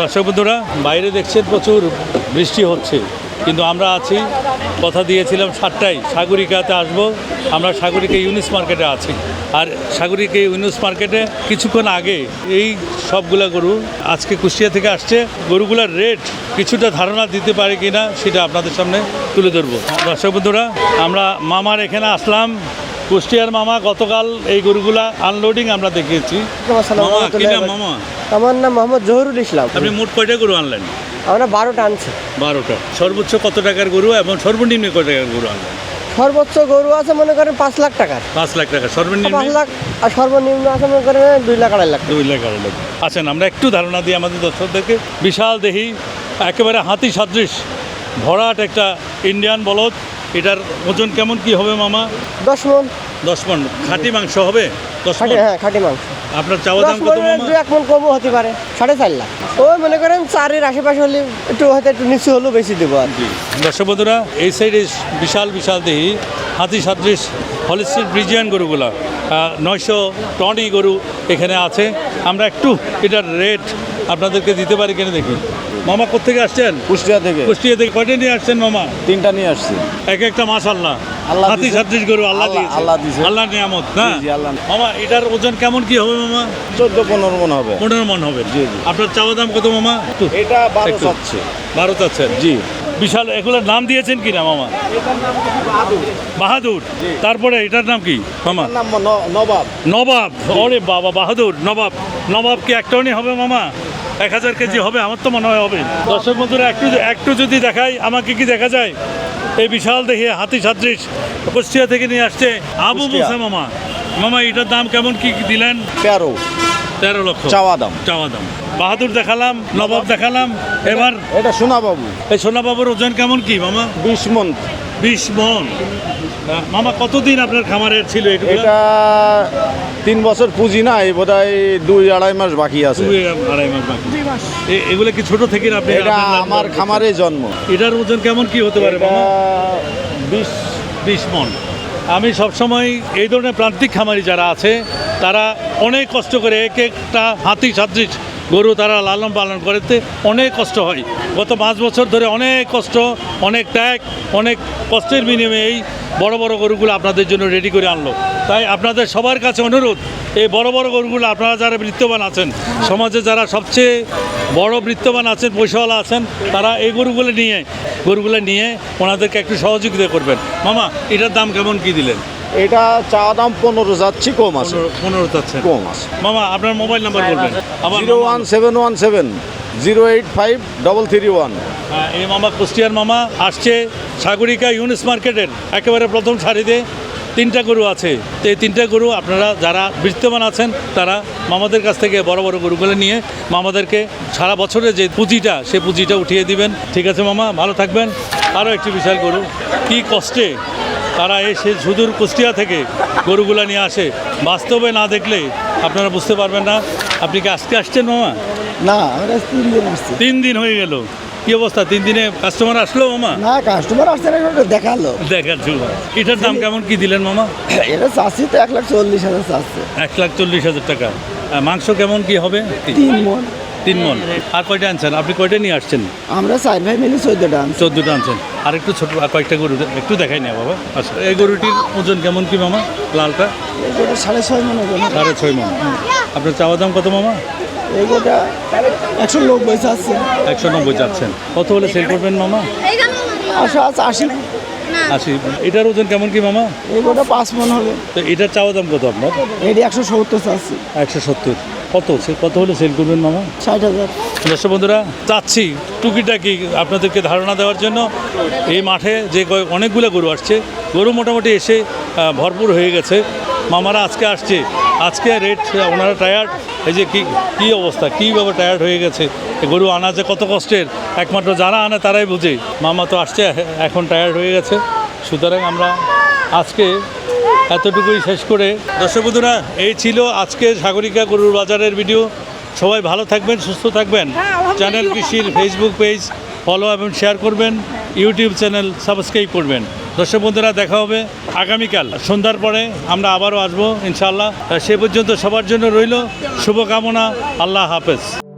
দর্শক বন্ধুরা, বাইরে দেখছেন প্রচুর বৃষ্টি হচ্ছে, কিন্তু আমরা আছি, কথা দিয়েছিলাম সাতটায়, সাগরিকাতে আসব, আমরা সাগরিকা ইউনিস মার্কেটে আছি। আর সাগরিকা ইউনিস মার্কেটে কিছুক্ষণ আগে এই সবগুলা গরু আজকে কুষ্টিয়া থেকে আসছে, গরুগুলার রেট কিছুটা ধারণা দিতে পারে কিনা, সেটা আপনাদের সামনে তুলে ধরবো। দর্শক বন্ধুরা, আমরা মামার এখানে আসলাম কুষ্টিয়ার মামা গতকাল এই গরুগুলা আনলোডিং আমরা দেখিয়েছি। মামা আমার নাম মোহাম্মদ জহুরুল ইসলাম। আপনি মোট কয়টা গরু আনলেন? আমরা বারোটা আনছি। বারোটা। সর্বোচ্চ কত টাকার গরু এবং সর্বনিম্ন কত টাকার গরু আনলেন? সর্বোচ্চ গরু আছে মনে করেন পাঁচ লাখ টাকার। পাঁচ লাখ টাকা সর্বনিম্ন? পাঁচ লাখ আর সর্বনিম্ন আছে মনে করেন দুই লাখ আড়াই লাখ। দুই লাখ আড়াই লাখ। আছেন আমরা একটু ধারণা দিই আমাদের দর্শকদেরকে। বিশাল দেহি একেবারে হাতি সদৃশ ভরাট একটা ইন্ডিয়ান বলদ। এটার ওজন কেমন কি হবে মামা? দশ মন। দশ মন। খাঁটি মাংস হবে? দশ হ্যাঁ খাটি মাংস। আপনার চাওয়া দাম কত মামা? দু এক মন কমও হতে পারে সাড়ে চার লাখ। ওই মনে করেন চারের আশেপাশে হলে একটু হয়তো একটু নিচু হলেও বেশি দেবো আর কি। জি। দর্শক বন্ধুরা এই সাইডে বিশাল বিশাল দেহি। হাতি সাদৃশ হলিস্টিক ব্রিজিয়ান গরুগুলা। নয়শো টনই গরু এখানে আছে। আমরা একটু এটার রেট আপনাদেরকে দিতে পারি কিনা দেখি। মামা কোথেকে আসছেন? কুষ্টিয়া থেকে। কুষ্টিয়া থেকে। কয়টা নিয়ে আসছেন মামা? তিনটা নিয়ে আসছি। এক একটা মাস আল্লাহ দিছে। সাদৃশ গরু আল্লাহ দিয়েছে। আল্লাহ দিছে। আল্লাহ নিয়ামত না? আল্লাহ। মামা এটার ওজন কেমন কি হবে মামা? চোদ্দ পনেরো মন হবে। পনেরো মন হবে। জি, জি। আপনার চাওয়া দাম কত মামা? এটা বারো। চাচ্ছে। বারো চাচ্ছেন। জি। বিশাল এগুলোর নাম দিয়েছেন কি না মামা? বাহাদুর। তারপরে এটার নাম কি মামা? নবাব। নবাব। ওরে বাবা বাহাদুর নবাব। নবাব কি এক টনই হবে মামা? এক হাজার কেজি হবে আমার তো মনে হয় হবে। দর্শক বন্ধুরা একটু একটু যদি দেখাই আমাকে কি দেখা যায়? এই বিশাল দেখে হাতি সাদৃশ কুষ্টিয়া থেকে নিয়ে আসছে আবু। মুসা মামা। মামা এটার দাম কেমন কি কি দিলেন? তেরো। তেরো লক্ষ। চাওয়া দাম। চাওয়া দাম। বাহাদুর দেখালাম নবাব দেখালাম এবার এটা সোনা বাবু এই সোনাবাবুর ওজন কেমন কি মামা? বিশ মন। বিশ মন। মামা কতদিন আপনার খামারের ছিল এটা তিন বছর পুঁজি নাই বোধ হয় দুই আড়াই মাস বাকি আছে। দুই আড়াই মাস বাকি। এগুলো কি ছোট থেকে আপনি এটা আমার খামারে জন্ম। এটার ওজন কেমন কি হতে পারে মামা? বিশ। বিশ মন। আমি সবসময় এই ধরনের প্রান্তিক খামারি যারা আছে তারা অনেক কষ্ট করে এক একটা হাতি সাদৃশ গরু তারা লালন পালন করতে অনেক কষ্ট হয়। গত পাঁচ বছর ধরে অনেক কষ্ট, অনেক ত্যাগ, অনেক কষ্টের বিনিময়ে এই বড় বড় গরুগুলো আপনাদের জন্য রেডি করে আনলো। তাই আপনাদের সবার কাছে অনুরোধ, এই বড় বড় গরুগুলো আপনারা যারা বৃত্তবান আছেন, সমাজে যারা সবচেয়ে বড় বৃত্তবান আছেন পয়সাওয়ালা আছেন, তারা এই গরুগুলো নিয়ে গরুগুলো নিয়ে ওনাদেরকে একটু সহযোগিতা করবেন। মামা, এটার দাম কেমন কি দিলেন? এটা চা দাম পনেরো যাচ্ছি কম আছে। পনেরো চাচ্ছেন কম আছে। মামা আপনার মোবাইল নাম্বার বলবেন। Zero one seven one seven zero eight five double three one. হ্যাঁ, এই মামা কুষ্টিয়ার মামা আসছে সাগরিকা ইউনিস মার্কেটের। একেবারে প্রথম সারিতে তিনটা গরু আছে। তো এই তিনটা গরু আপনারা যারা বৃত্তমান আছেন তারা মামাদের কাছ থেকে বড় বড় গরুগুলো নিয়ে মামাদেরকে সারা বছরের যে পুঁজিটা সেই পুঁজিটা উঠিয়ে দিবেন। ঠিক আছে মামা ভালো থাকবেন। আরও একটি বিশাল গরু। কি কষ্টে তারা এসে সুদূর কুষ্টিয়া থেকে গরুগুলা নিয়ে আসে। বাস্তবে না দেখলে আপনারা বুঝতে পারবেন না। আপনি কি আজকে আসছেন মামা? না আমরা তিন দিন আসছি। তিন দিন হয়ে গেল। কি অবস্থা? তিন দিনে কাস্টমার আসলো মামা? না কাস্টমার আসছে না দেখাল। দেখাচ্ছি এটার দাম কেমন কি দিলেন মামা? এটা চাচ্ছি তো এক লাখ চল্লিশ হাজার চাচ্ছে। এক লাখ চল্লিশ হাজার টাকা। মাংস কেমন কি হবে? তিন মন। তিন মন। আর কয়টা আনছেন? আপনি কয়টা নিয়ে আসছেন? আমরা চার ভাই মিলে চোদ্দটা আনছি। চোদ্দোটা আনছেন। আর একটু ছোট আর কয়েকটা গরু একটু দেখাই না বাবা। আচ্ছা এই গরুটির ওজন কেমন কি মামা? লালটা? সাড়ে ছয় মন সাড়ে ছয় মন। আপনার চাওয়া দাম কত মামা? একশো নব্বই যাচ্ছেন একশো নব্বই চাচ্ছেন কত হলে সেল করবেন মামা? আশা আছে আশি আশি। এটার ওজন কেমন কি মামা? এগুলোটা পাঁচ মন হবে তো এটার চাওয়া দাম কত আপনার? এটি একশো সত্তর চাচ্ছি। একশো সত্তর। কত? সে কত হলে সেল করবেন মামা? ষাট হাজার। দর্শক বন্ধুরা চাচ্ছি টুকিটাকি আপনাদেরকে ধারণা দেওয়ার জন্য। এই মাঠে যে অনেকগুলো গরু আসছে। গরু মোটামুটি এসে ভরপুর হয়ে গেছে। মামারা আজকে আসছে। আজকে রেট ওনারা টায়ার্ড এই যে কী কী অবস্থা? কীভাবে টায়ার্ড হয়ে গেছে? গরু আনা যে কত কষ্টের? একমাত্র যারা আনে তারাই বুঝে। মামা তো আসছে এখন টায়ার্ড হয়ে গেছে। সুতরাং আমরা আজকে এতটুকুই শেষ করে দর্শক বন্ধুরা এই ছিল আজকে সাগরিকা গরুর বাজারের ভিডিও সবাই ভালো থাকবেন সুস্থ থাকবেন। চ্যানেল কৃষির ফেসবুক পেজ ফলো এবং শেয়ার করবেন। ইউটিউব চ্যানেল সাবস্ক্রাইব করবেন। দর্শক বন্ধুরা, দেখা হবে আগামীকাল। সন্ধ্যার পরে আমরা আবারও আসব, ইনশাআল্লাহ। সে পর্যন্ত সবার জন্য রইল শুভকামনা। আল্লাহ হাফেজ।